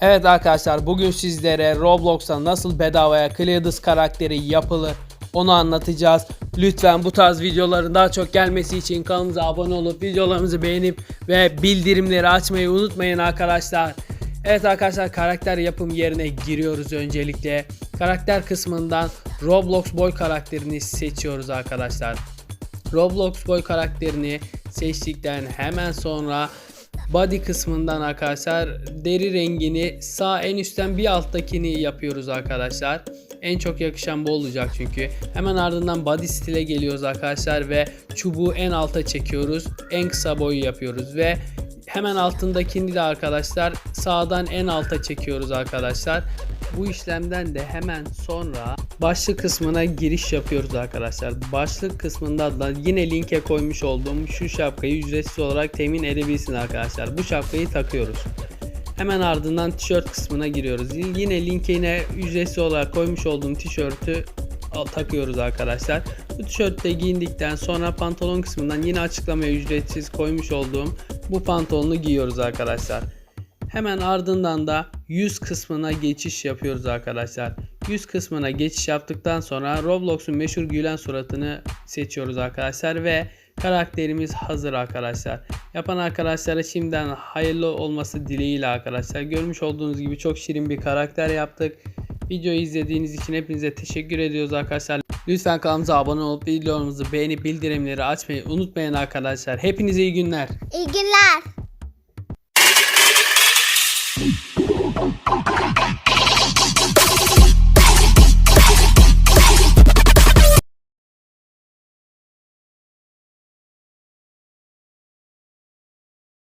Evet arkadaşlar bugün sizlere Roblox'ta nasıl bedavaya Cleadus karakteri yapılır onu anlatacağız. Lütfen bu tarz videoların daha çok gelmesi için kanalımıza abone olup videolarımızı beğenip ve bildirimleri açmayı unutmayın arkadaşlar. Evet arkadaşlar karakter yapım yerine giriyoruz öncelikle. Karakter kısmından Roblox Boy karakterini seçiyoruz arkadaşlar. Roblox Boy karakterini seçtikten hemen sonra body kısmından arkadaşlar deri rengini sağ en üstten bir alttakini yapıyoruz arkadaşlar. En çok yakışan bu olacak çünkü. Hemen ardından body stile geliyoruz arkadaşlar ve çubuğu en alta çekiyoruz. En kısa boyu yapıyoruz ve hemen altındakini de arkadaşlar sağdan en alta çekiyoruz arkadaşlar. Bu işlemden de hemen sonra başlık kısmına giriş yapıyoruz arkadaşlar. Başlık kısmında da yine linke koymuş olduğum şu şapkayı ücretsiz olarak temin edebilirsiniz arkadaşlar. Bu şapkayı takıyoruz. Hemen ardından tişört kısmına giriyoruz. Yine linkine ücretsiz olarak koymuş olduğum tişörtü takıyoruz arkadaşlar. Bu tişörtte giyindikten sonra pantolon kısmından yine açıklamaya ücretsiz koymuş olduğum bu pantolonu giyiyoruz arkadaşlar. Hemen ardından da yüz kısmına geçiş yapıyoruz arkadaşlar. Yüz kısmına geçiş yaptıktan sonra Roblox'un meşhur gülen suratını seçiyoruz arkadaşlar ve karakterimiz hazır arkadaşlar. Yapan arkadaşlara şimdiden hayırlı olması dileğiyle arkadaşlar. Görmüş olduğunuz gibi çok şirin bir karakter yaptık. Videoyu izlediğiniz için hepinize teşekkür ediyoruz arkadaşlar. Lütfen kanalımıza abone olup videolarımızı beğenip bildirimleri açmayı unutmayın arkadaşlar. Hepinize iyi günler. İyi günler.